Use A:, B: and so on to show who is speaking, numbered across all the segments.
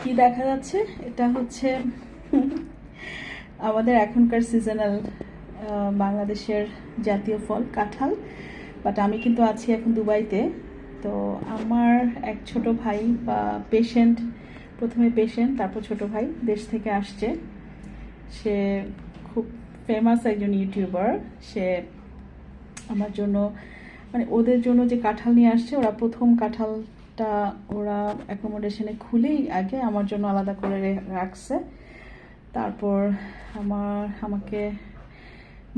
A: কি দেখা যাচ্ছে? এটা হচ্ছে আমাদের এখনকার সিজনাল বাংলাদেশের জাতীয় ফল, কাঁঠাল। বাট আমি কিন্তু আছি এখন দুবাইতে। তো আমার এক ছোট ভাই বা পেশেন্ট প্রথমে পেশেন্ট তারপর ছোট ভাই দেশ থেকে আসছে। সে খুব ফেমাস একজন ইউটিউবার সে আমার জন্য মানে ওদের জন্য যে কাঁঠাল নিয়ে আসছে, ওরা প্রথম কাঁঠালটা ওরা অ্যাকোমোডেশনে খুলেই আগে আমার জন্য আলাদা করে রাখছে। তারপর আমার, আমাকে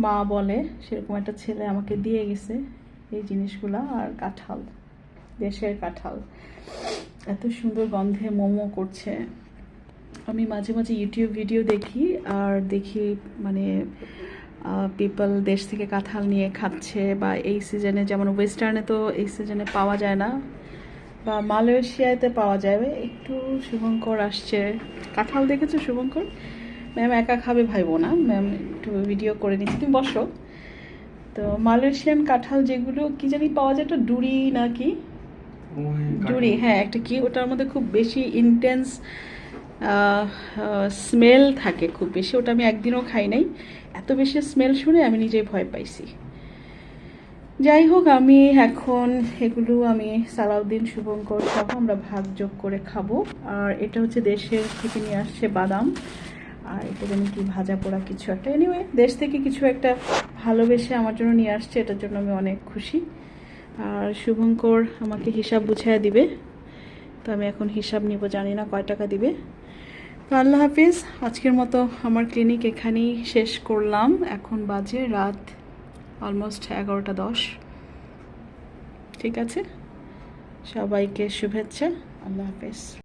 A: মা বলে, সেরকম একটা ছেলে আমাকে দিয়ে গেছে এই জিনিসগুলা আর কাঁঠাল, দেশের কাঁঠাল। এত সুন্দর গন্ধে মোমো করছে। আমি মাঝে মাঝে ইউটিউব ভিডিও দেখি আর দেখি মানে পিপল দেশ থেকে কাঁঠাল নিয়ে খাচ্ছে বা এই সিজনে যেমন ওয়েস্টার্নে তো এই সিজনে পাওয়া যায় না। বা মালয়েশিয়াতে পাওয়া যাবে। একটু শুভঙ্কর আসছে। কাঁঠাল দেখেছ শুভঙ্কর? ম্যাম একা খাবে ভাইবো না। ম্যাম একটু ভিডিও করে নিচ্ছি। তুমি বসো। তো মালয়েশিয়ান কাঁঠাল যেগুলো কি জানি পাওয়া যায় একটা ডুরি না কি ডুরি হ্যাঁ একটা কি ওটার মধ্যে খুব বেশি ইন্টেন্স স্মেল থাকে খুব বেশি। ওটা আমি একদিনও খাই নাই। এত বেশি স্মেল শুনে আমি নিজেই ভয় পাইছি। যাই হোক আমি এখন এগুলো আমি সালাউদ্দিন শুভঙ্কর সহ আমরা ভাগ যোগ করে খাব। আর এটা হচ্ছে দেশের থেকে নিয়ে আসছে বাদাম। আর এটা যেন কি, ভাজা পোড়া কিছু একটা। এনিওয়ে দেশ থেকে কিছু একটা ভালোবেসে আমার জন্য নিয়ে আসছে, এটার জন্য আমি অনেক খুশি। আর শুভঙ্কর আমাকে হিসাব বুঝাইয়া দিবে, তো আমি এখন হিসাব নিব, জানি না কয় টাকা দিবে। তো আল্লাহ হাফিজ, আজকের মতো আমার ক্লিনিক এখানেই শেষ করলাম। এখন বাজে রাত অলমোস্ট এগারোটা দশ। ঠিক আছে? সবাইকে শুভেচ্ছা। আল্লাহ হাফিজ।